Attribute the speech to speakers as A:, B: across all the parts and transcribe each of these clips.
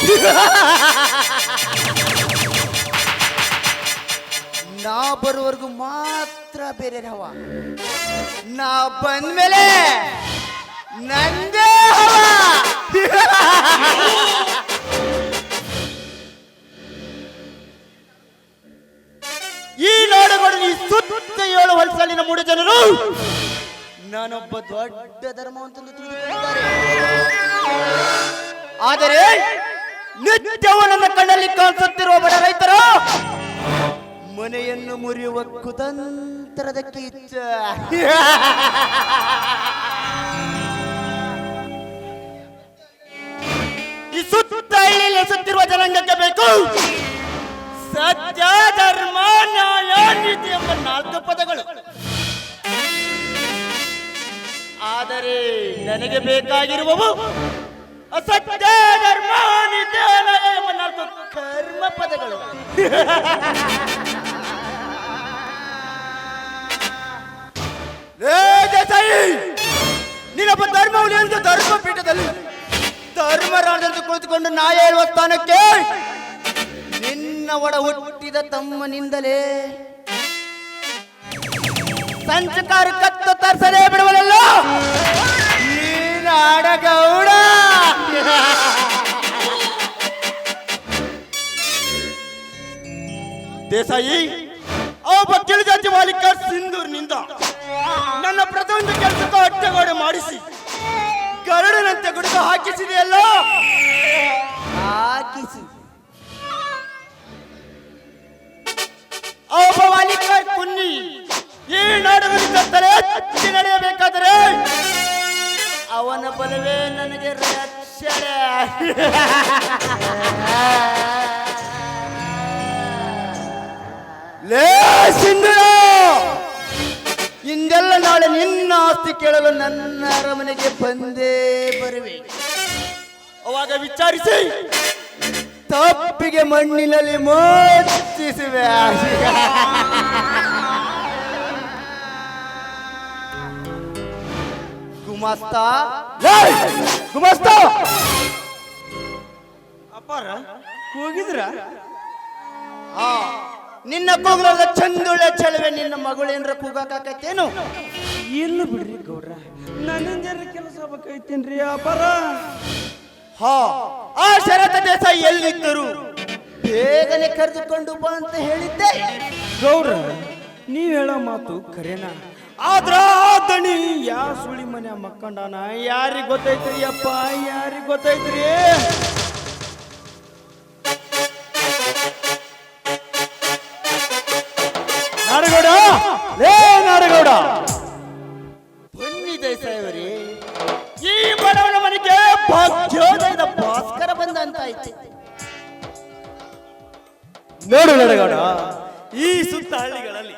A: ನಾ ಬರುವವರೆಗೂ ಮಾತ್ರ ಬೇರೆ ಹವ. ನಾ ಬಂದ್ಮೇಲೆ ನಂದೇ ಹವ. ಈ ನಾಡುಗಳು ಈ ಸುತ್ತ ಏಳು ವರ್ಷದಲ್ಲಿ ಮೂಡು ಜನರು. ನಾನೊಬ್ಬ ದೊಡ್ಡ ಧರ್ಮವಂತಂದು ತಿಳಿದುಕೊಂಡಿದ್ದಾರೆ. ಆದರೆ ನಿತ್ಯವೂ ನನ್ನ ಕಣ್ಣಲ್ಲಿ ಕಾಣಿಸುತ್ತಿರುವ ಬಡ ರೈತರು. ಮನೆಯನ್ನು ಮುರಿಯುವ ಕುತಂತ್ರದ ಕೀಚ. ಈ ಸುತ್ತ ಎಸುತ್ತಿರುವ ಜನಾಂಗಕ್ಕೆ ಬೇಕು. ಸತ್ಯ ಧರ್ಮ ನ್ಯಾಯ ನೀತಿ ಎಂಬ ನಾಲ್ಕು ಪದಗಳು. ಆದರೆ ನನಗೆ ಬೇಕಾಗಿರುವವು ಅಸತ್ಯ ಧರ್ಮ ನಾಲ್ಕು ಕರ್ಮ ಪದಗಳು ನೀನೊಬ್ಬ ಧರ್ಮವನ್ನು ಎಂದು ಧರ್ಮ ಪೀಠದಲ್ಲಿ ಧರ್ಮರಾಜಂತ ಕುಳಿತುಕೊಂಡು ನ್ಯಾಯ ಹೇಳುವ ಸ್ಥಾನಕ್ಕೆ ನಿನ್ನ ಒಡ ಹುಟ್ಟಿದ ತಮ್ಮನಿಂದಲೇ. ಸಂಚಕಾರ ಕತ್ತ ತರ್ಸದೆ ಬಿಡುವಲ್ಲ ಈ ನಾಡಗೌಡ ದೇಸಾಯಿ ಒಬ್ಬ ಕಿಳಿಜಾತಿ ಮಾಲೀಕ ಸಿಂಧೂರಿನಿಂದ ನನ್ನ ಪ್ರತಿಯೊಂದು ಕೆಲಸಕ್ಕೂ ಅಟ್ಟೆಗೋಡೆ ಮಾಡಿಸಿ ಗರುಡನಂತೆ ಗುಡಿದು ಹಾಕಿಸಿದೆಯಲ್ಲ? ಹಾಕಿಸಿ. ಒಬ್ಬ ಮಾಲೀಕ ಕುನ್ನಿ ಈ ನಾಡುಗಳಿಂದ ತಲೆ ಎತ್ತಿ ನಡೆಯಬೇಕಾದರೆ ಅವನ ಬಲವೇ ನನಗೆ ರಕ್ಷಣೆ ಲೇ ಸಿಂಧು ಇಂದೆಲ್ಲ ನಾಳೆ ನಿನ್ನ ಆಸ್ತಿ ಕೇಳಲು ನನ್ನ ಅರಮನೆಗೆ ಬಂದೇ ಬರುವೆ. ಅವಾಗ ವಿಚಾರಿಸಿ. ತಪ್ಪಿಗೆ ಮಣ್ಣಿನಲ್ಲಿ ಮೋಚಿಸುವೆ. ಗುಮಾಸ್ತ! ಗುಮಾಸ್ತ! ಅಪ್ಪಾರ ಕೂಗಿದ್ರ? ಆ ನಿನ್ನ ಕೂಗಲ ಚಂದುಳೆ ಚಳವೆ ನಿನ್ನ ಮಗಳೇನ್ರ ಕೂಗಾಕತ್ತೇನು
B: ಇಲ್ಲ ಬಿಡ್ರಿ ಗೌಡ್ರ ನನ್ನಿಂದ ಕೆಲಸ ಬೇಕೈತೇನ್ರಿ ಅಪಾರ
A: ಹಾ. ಆ ಶರತ ದೇಸಾಯಿ ಎಲ್ಲಿದ್ದರು? ಬೇಗನೆ ಕರೆದುಕೊಂಡು ಬಾ ಅಂತ ಹೇಳಿದ್ದೆ.
B: ಗೌಡ್ರ ನೀವು ಹೇಳೋ ಮಾತು ಖರೇನ ಆದ್ರ ದಣಿ ಯಾ ಸುಳಿ ಮನೆ ಮಕ್ಕಂಡಾನ? ಯಾರಿಗೆ ಗೊತ್ತೈತ್ರಿ ಅಪ್ಪ, ಯಾರಿಗೆ ಗೊತ್ತೈತ್ರಿ? ನಾಡಗೌಡ, ಲೇ ನಾಡಗೌಡ.
A: ಬನ್ನಿ ದೇಸಾಯಿ ಈ ಬಡವನ ಮನೆಗೆ ಭಾಗ್ಯೋದಯದ ಭಾಸ್ಕರ ಬಂದ ಅಂತ ಆಯ್ತು.
B: ನೋಡು ನಡಗೌಡ, ಈ ಸುತ್ತ ಹಳ್ಳಿಗಳಲ್ಲಿ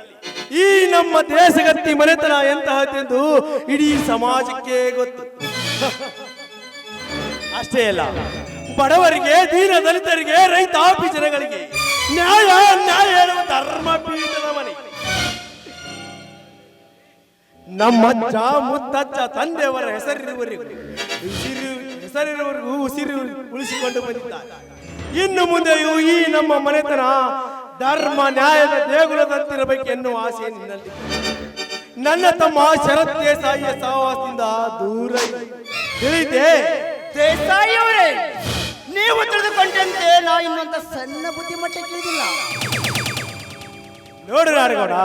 B: ಈ ನಮ್ಮ ದೇಶಗತ್ತಿ ಮನೆತನ ಎಂತಹದ್ದೆಂದು ಇಡೀ ಸಮಾಜಕ್ಕೆ ಗೊತ್ತು. ಅಷ್ಟೇ ಅಲ್ಲ, ಬಡವರಿಗೆ, ದೀನ ದಲಿತರಿಗೆ ರೈತಾಪಿ ಜನಗಳಿಗೆ ನ್ಯಾಯ ನ್ಯಾಯ ಹೇಳುವ ಧರ್ಮ ಪೀಠದ ಮನೆ ನಮ್ಮಜ್ಜ ಮುತ್ತಜ್ಜ, ತಂದೆಯವರ ಹೆಸರಿರುವವರೆಗೂ ಹೆಸರಿರುವವರೆಗೂ ಉಸಿರು ಉಳಿಸಿಕೊಂಡು ಬಂದಿದ್ದಾರೆ. ಇನ್ನು ಮುಂದೆಯೂ ಈ ನಮ್ಮ ಮನೆತನ ಧರ್ಮ ನ್ಯಾಯದ ದೇಗುಲದಂತಿರಬೇಕು ಎನ್ನುವ ಆಸೆ ನಿನ್ನಲ್ಲಿ. ನನ್ನ ತಮ್ಮ ಶರತ್ ದೇಸಾಯಿಯ ಸಹವಾಸದಿಂದ ದೂರ. ತಿಳಿದೆ
A: ದೇಸಾಯಿ ಅವರೇ ನೀವು ತಿಳಿದುಕೊಂಡಂತೆ ನಾ ಇನ್ನೊಂದ ಸಣ್ಣ ಬುದ್ಧಿಮಟ್ಟಕ್ಕೆ ಇಳಿದಿಲ್ಲ
B: ನೋಡು ನಾಡಗೌಡ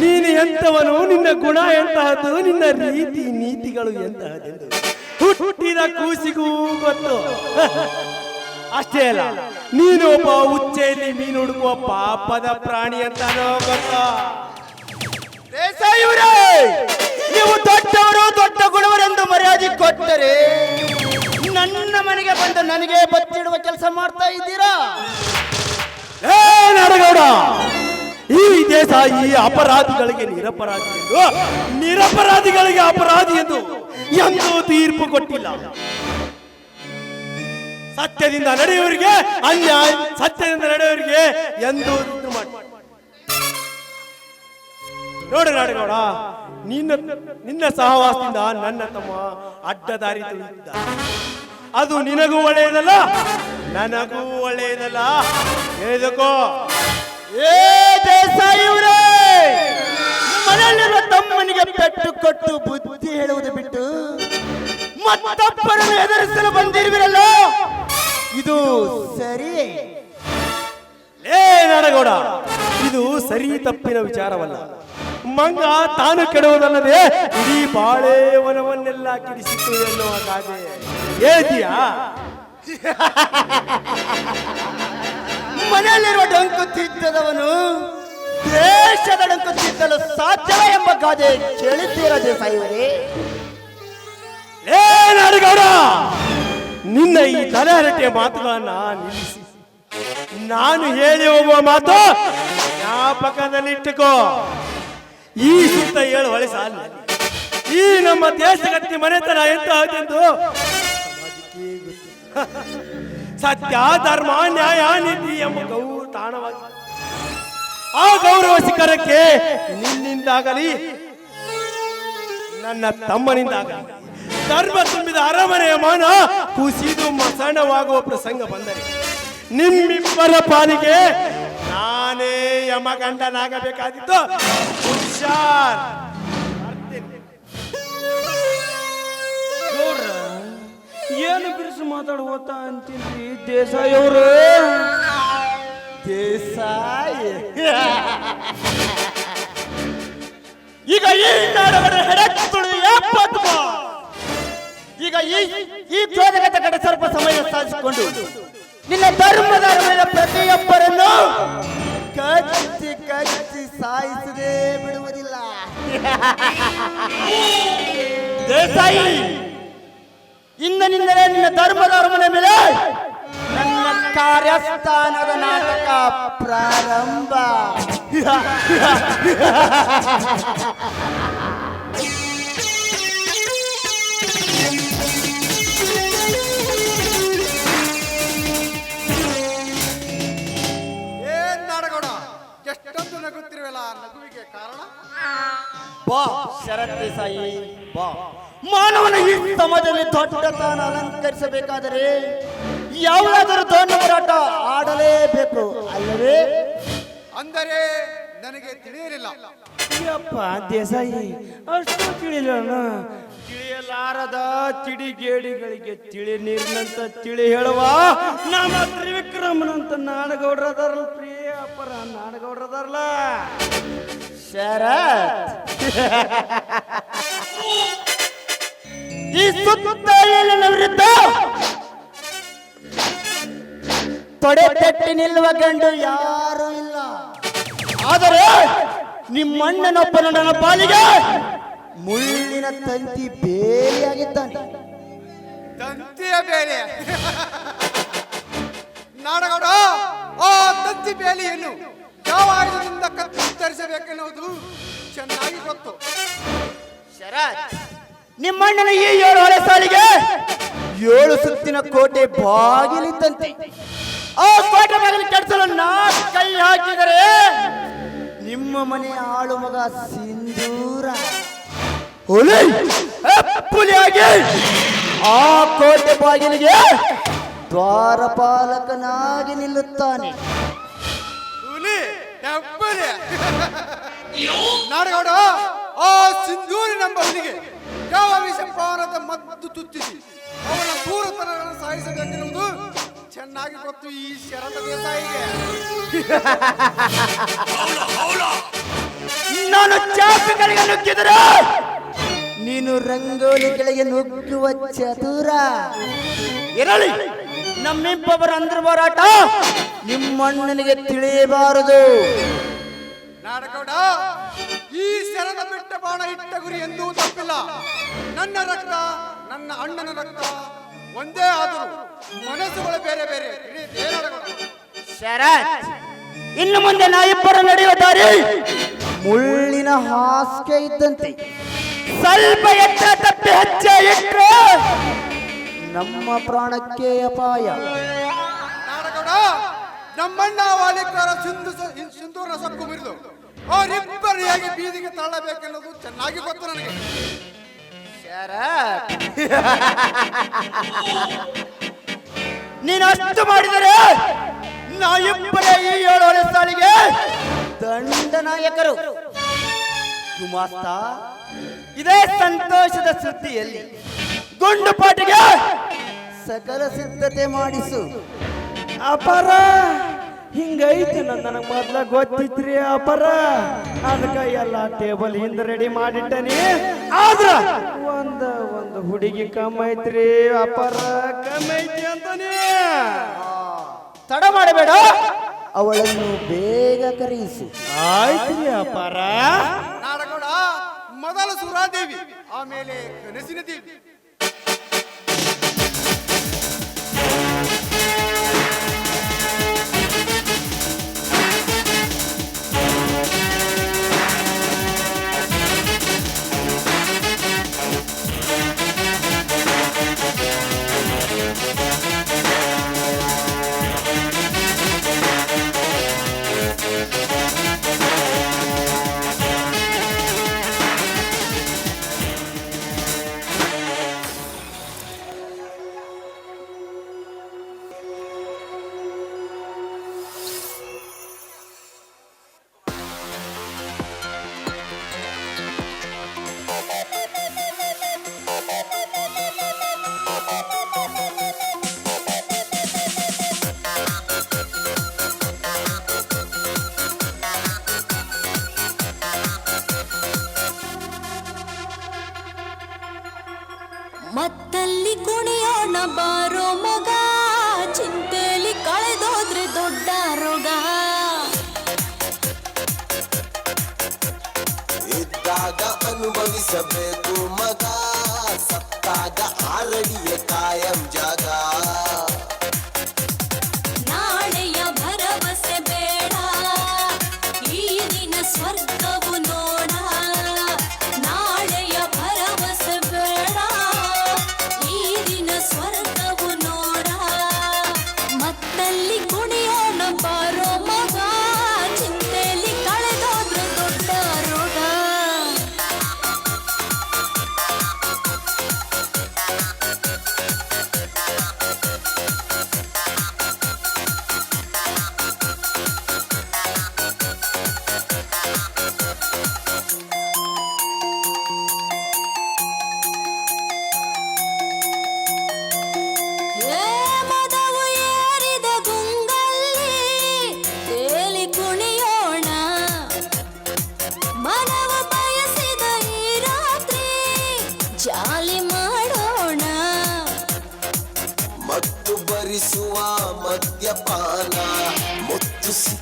B: ನೀನು ಎಂತವನು ನಿನ್ನ ಗುಣ ಎಂತಹದ್ದು ನಿನ್ನ ರೀತಿ ನೀತಿಗಳು ಎಂತಹದ್ದು ಹುಟ್ಟಿದ ಕೂಸಿಗೂ ಗೊತ್ತು. ಅಷ್ಟೇ ಅಲ್ಲ. ನೀನು ಒಬ್ಬ ಉಚ್ಚೆಯಲ್ಲಿ ಮೀನು ಹುಡುಕುವ ಪಾಪದ ಪ್ರಾಣಿ ಅಂತಾನೋ ಗೊತ್ತಾ?
A: ನೀವು ದೊಡ್ಡವರು, ದೊಡ್ಡ ಕೊಟ್ಟರೆ ನನ್ನ ಮನೆಗೆ ಬಂದು ನನಗೆ ಬಚ್ಚಿಡುವ ಕೆಲಸ ಮಾಡ್ತಾ ಇದ್ದೀರಾ?
B: ಏ ನರಗೌಡ, ಈ ದೇಶ ಈ ಅಪರಾಧಿಗಳಿಗೆ ನಿರಪರಾಧಿ ನಿರಪರಾಧಿಗಳಿಗೆ ಅಪರಾಧಿ ಎಂದು ಎಂದೂ ತೀರ್ಪು ಕೊಟ್ಟಿಲ್ಲ. ಸತ್ಯದಿಂದ ನಡೆಯುವರಿಗೆ ಅನ್ಯಾಯ, ಸತ್ಯದಿಂದ ನಡೆಯುವರಿಗೆ ಎಂದು ನೋಡಿ ನಾಡಗೌಡ ನಿನ್ನ ನಿನ್ನ ಸಹವಾಸದಿಂದ ನನ್ನ ತಮ್ಮ ಅಡ್ಡದಾರಿ ಅದು ನಿನಗೂ ಒಳ್ಳೆಯದಲ್ಲ, ನನಗೂ ಒಳ್ಳೆಯದಲ್ಲ. ಹೇಳಿದಕ್ಕೋ
A: ಏ ಮನೆಯಲ್ಲಿರುವ ತಮ್ಮನಿಗೆ ಪೆಟ್ಟು ಕೊಟ್ಟು ಬುದ್ಧಿ ಹೇಳುವುದು ಬಿಟ್ಟು ಮತ್ತೊಬ್ಬರನ್ನು ಎದುರಿಸಲು ಬಂದಿರುವಿರಲ್ಲ? ಇದು ಸರಿ.
B: ಲೇ ನಾಡಗೌಡ ಇದು ಸರಿ ತಪ್ಪಿನ ವಿಚಾರವಲ್ಲ. ಮಂಗ ತಾನು ಕೆಡುವುದಲ್ಲದೆ ಇಡೀ ಬಾಳೆವನವನ್ನೆಲ್ಲ ಕಿಡಿಸಿತು ಎನ್ನುವ ಗಾದೆ. ಹೇಳ್ತೀಯಾ?
A: ಮನೆಯಲ್ಲಿರುವ ಡಂಕು ತಿದ್ದದವನು ದೇಶದ ಡಂಕು ತಿದ್ದಲು ಸಾಧ್ಯವೇ ಎಂಬ ಗಾದೆ ಕೇಳಿದ್ದೀರ ದೇಸಾಯಿವರೇ ಏನಾರು
B: ಲೇ ನಾಡಗೌಡ ನಿನ್ನ ಈ ತಲೆಹರಟೆಯ ಮಾತುಗಳನ್ನ ನಿಲ್ಲಿಸಿ. ನಾನು ಹೇಳಿ ಹೋಗುವ ಮಾತು ಜ್ಞಾಪಕದಲ್ಲಿಟ್ಟುಕೋ. ಈ ಸುತ್ತ ಏಳು ಹೊಳೆ ಸಾಲ. ಈ ನಮ್ಮ ದೇಶಗತ್ತಿ ಮನೆತನ ಎಂತ ಆಗಿದ್ದು. ಸತ್ಯ, ಧರ್ಮ, ನ್ಯಾಯ, ನೀತಿ ಎಂಬ ಗೌರವ ತಾಣವಾಗಿ. ಆ ಗೌರವ ಶಿಖರಕ್ಕೆ ನಿನ್ನಿಂದಾಗಲಿ, ನನ್ನ ತಮ್ಮನಿಂದಾಗಲಿ. ಧರ್ಮ ತುಂಬಿದ ಅರಮನೆಯ ಮಾನ ಕುಸಿದು ಮಸಣವಾಗುವ ಪ್ರಸಂಗ ಬಂದರೆ ನಿಮ್ಮಿಬ್ಬರ ಪಾಲಿಗೆ ನಾನೇ ಯಮಗಂಡನಾಗಬೇಕಾಗಿತ್ತು. ಹುಷಾರ್.
A: ಏನು ಬಿರುಸು ಮಾತಾಡುವತ್ತ ಅಂತೀನಿ? ದೇಸಾಯಿ ಅವರು? ದೇಸಾಯಿ. ಈಗ ಈ ನಾಡಗಡೆ ಹೆಡಕ್ಕೆ ತುಳಿ ಎಪ್ಪತ್ತು ಈಗ ಈ ಈ ಚೋದಕದ ಕಡೆ ಸ್ವಲ್ಪ ಸಮಯ ಸಾಧಿಸಿಕೊಂಡು ನಿನ್ನ ಧರ್ಮದ ಪ್ರತಿಯೊಬ್ಬರನ್ನು ಕಚ್ಚಿ ಕಚ್ಚಿ ಸಾಯಿಸದೇ ಬಿಡುವುದಿಲ್ಲ. ದೇಸಾಯಿ, ಇಂದಿನಿಂದಲೇ ನಿನ್ನ ಧರ್ಮದ ಅರಮನೆ ಮೇಲೆ ನನ್ನ ಕಾರ್ಯಸ್ಥಾನದ ನಾಟಕ ಪ್ರಾರಂಭ.
C: ನಗುತ್ತಿರುವಲ್ಲ ನಗುವಿಗೆ ಕಾರಣ?
A: ಬಾ ಶರತ್ ದೇಸಾಯಿ ಬಾ. ಮಾನವನ ಈ ಸಮಾಜದಲ್ಲಿ ದೊಡ್ಡತನ ಅಲಂಕರಿಸಬೇಕಾದರೆ ಯಾವುದಾದರೂ ದೊಡ್ಡ ಹೋರಾಟ ಆಡಲೇಬೇಕು ಅಲ್ಲವೇ?
C: ಅಂದರೆ ನನಗೆ ತಿಳಿಯಲಿಲ್ಲ.
A: ಅಪ್ಪ ದೇಸಾಯಿ ಅಷ್ಟು ತಿಳಿಲಿಲ್ಲ ತಿಳಿಯಲಾರದ ತಿಳಿಗೇಡಿಗಳಿಗೆ ತಿಳಿ ನೀರಿನಂತ ತಿಳಿ ಹೇಳುವ ನಮ್ಮ ತ್ರಿವಿಕ್ರಮನಂತ ನಾಡಗೌಡ್ರದಾರಲ್ಲ ಪ್ರಿಯ ಅಪ್ಪರ ನಾಡಗೌಡ್ರದಾರಲ್ಲ ಶರ ಈ ಸುತ್ತ ತೊಡೆ ತಟ್ಟಿ ನಿಲ್ಲುವ ಗಂಡು ಯಾರು ಇಲ್ಲ. ಆದರೆ ನಿಮ್ಮಣ್ಣನೊಬ್ಬನ ನನ್ನ ಪಾಲಿಗೆ ಮುಳ್ಳಿನ ತಂತಿ ಬೇರೆಯಾಗಿದ್ದಾನೆ.
C: ತಂತಿಯ ಬೇಲೆ ನಾಡಗೌಡ, ಆ ತಂತಿ ಬೇಲಿಯನ್ನು ಯಾವ ಆಯುಧದಿಂದ ಕತ್ತರಿಸಬೇಕೆನ್ನುವುದು ಚೆನ್ನಾಗಿ ಗೊತ್ತು.
A: ಶರತ್, ನಿಮ್ಮಣ್ಣನ ಈ ಏಳು ಹಳೆ ಸಾಲಿಗೆ ಏಳು ಸುತ್ತಿನ ಕೋಟೆ ಬಾಗಿಲಿದ್ದಂತೆ. ಆ ಕೋಟೆ ಬಾಗಿಲು ಕೆಡಿಸಲು ನಾಲ್ಕು ಕೈ ಹಾಕಿದರೆ ನಿಮ್ಮ ಮನೆಯ ಆಳು ಮಗ ಸಿಂಧೂರ. ಹುಲಿ! ಹುಲಿಯಾಗಿ ಆ ಕೋಟೆ ಬಾಗಿಲಿಗೆ ದ್ವಾರಪಾಲಕನಾಗಿ ನಿಲ್ಲುತ್ತಾನೆ.
C: ಹುಲಿ ಹೆಬ್ಬಲಿ! ನಾಡಗೌಡ ಆ ಸಿಂಧೂರಿನ ಬದಲಿಗೆ ಯಾವ ವಿಷಪಾನದ ಮದ್ದು ತುತ್ತಿಸಿ ಅವನ ದೂರತನಗಳನ್ನು ಸಾಯಿಸಬೇಕೆನ್ನುವುದು ಚೆನ್ನಾಗಿ ಗೊತ್ತು ಈ ಶರದ ದೇಸಾಯಿಗೆ
A: ನಾನು ಚಾಪಿಗಳಿಗೆ ನುಗ್ಗಿದರೆ ನೀನು ಕೆಳಗೆ ನುಗ್ಗುವ ಚತುರ. ಇರಲಿ ನಮ್ಮಿಬ್ಬರ ಅಂದ್ರ ಹೋರಾಟ. ನಿಮ್ಮಣ್ಣನಿಗೆ ತಿಳಿಯಬಾರದು.
C: ನಾಡಗೌಡ ಈ ಸೆರದ ಬಿಟ್ಟ ಬಾಣ ಇಟ್ಟ ಗುರಿ ಎಂದೂ ತಪ್ಪಿಲ್ಲ. ನನ್ನ ರಕ್ತ ನನ್ನ ಅಣ್ಣನ ರಕ್ತ ಒಂದೇ ಆದರೂ ಮನಸ್ಸುಗಳು ಬೇರೆ ಬೇರೆ.
A: ಶರತ್ ಇನ್ನು ಮುಂದೆ ನಾವಿಬ್ಬರು ನಡೆಯುವ ದಾರಿ
D: ಮುಳ್ಳಿನ ಹಾಸಿಗೆ ಇದ್ದಂತೆ.
A: ಸ್ವಲ್ಪ ಎತ್ತರ ತಪ್ಪಿ ಹೆಚ್ಚ ಇಟ್ಟರೆ
D: ನಮ್ಮ ಪ್ರಾಣಕ್ಕೆ ಅಪಾಯ.
C: ನಾಡಗೌಡ ನಮ್ಮಣ್ಣ ವಾಲಿಕರ ಸಿಂಧು ಸಿಂಧೂರ ಸೊಕ್ಕು ಮುರಿದು ಅವರಿಬ್ಬರು ಹೇಗೆ ಬೀದಿಗೆ ತಳ್ಳಬೇಕೆನ್ನೋದು ಚೆನ್ನಾಗಿ ಗೊತ್ತು ನನಗೆ.
A: ಶರತ್ ನೀನು ಅಷ್ಟು ಮಾಡಿದರೆ ನಾವಿಬ್ಬರೇ ಈ ಏಳು ಸಾಲಿಗೆ
D: ದಂಡನಾಯಕರು ಗುಮಾಸ್ತ
A: ಇದೇ ಸಂತೋಷದ ಸುದ್ದಿಯಲ್ಲಿ. ಗುಂಡುಪಾಟಿಗೆ
D: ಸಕಲ ಸಿದ್ಧತೆ ಮಾಡಿಸು.
B: ಅಪರ ಹಿಂಗೈತಿ ನನಗೆ ಮೊದ್ಲ ಗೊತ್ತಿತ್ರಿ ಅಪರ. ಅದಕ್ಕೆ ಎಲ್ಲ ಟೇಬಲ್ ಹಿಂದ ರೆಡಿ ಮಾಡಿಟ್ಟನಿ. ಆದ್ರ ಒಂದ ಒಂದು ಹುಡುಗಿ ಕಮ್ಮ ಐತ್ರಿ ಅಪರ ಕಮ್ಮ ಐತಿ ಅಂತಾನೆ.
A: ತಡ ಮಾಡಬೇಡ.
D: ಅವಳನ್ನು ಬೇಗ ಕರೆಯಿಸು.
B: ಆಯ್ತ್ರಿ ಅಪರ.
C: ಮೊದಲು ಸುರಾದೇವಿ ಆಮೇಲೆ ಕನಸಿನ ದೇವಿ.
E: ಅನುಭವಿಸಬೇಕು ಮಗ ಸತ್ತಾಗ ಆರಡಿಯ ಕಾಯಂ ಜಾಗ
F: يبقى أنا متصل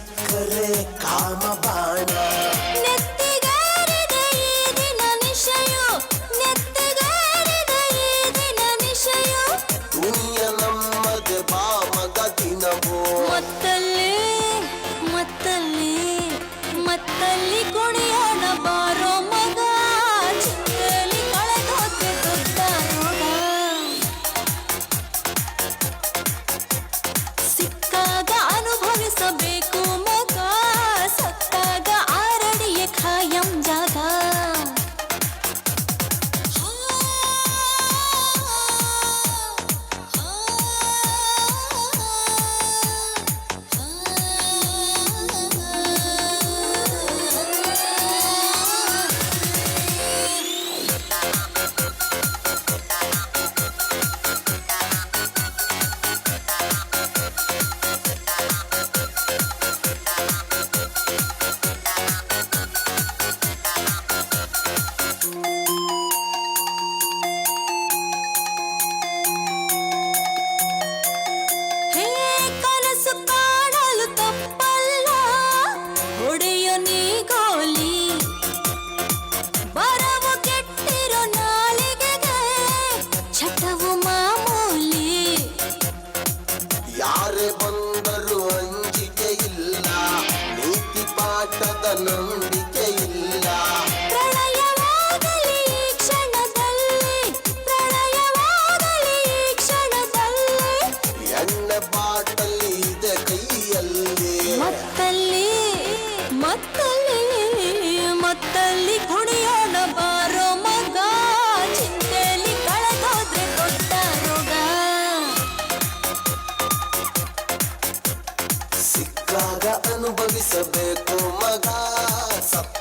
F: No mano bagi sabe tumaga sa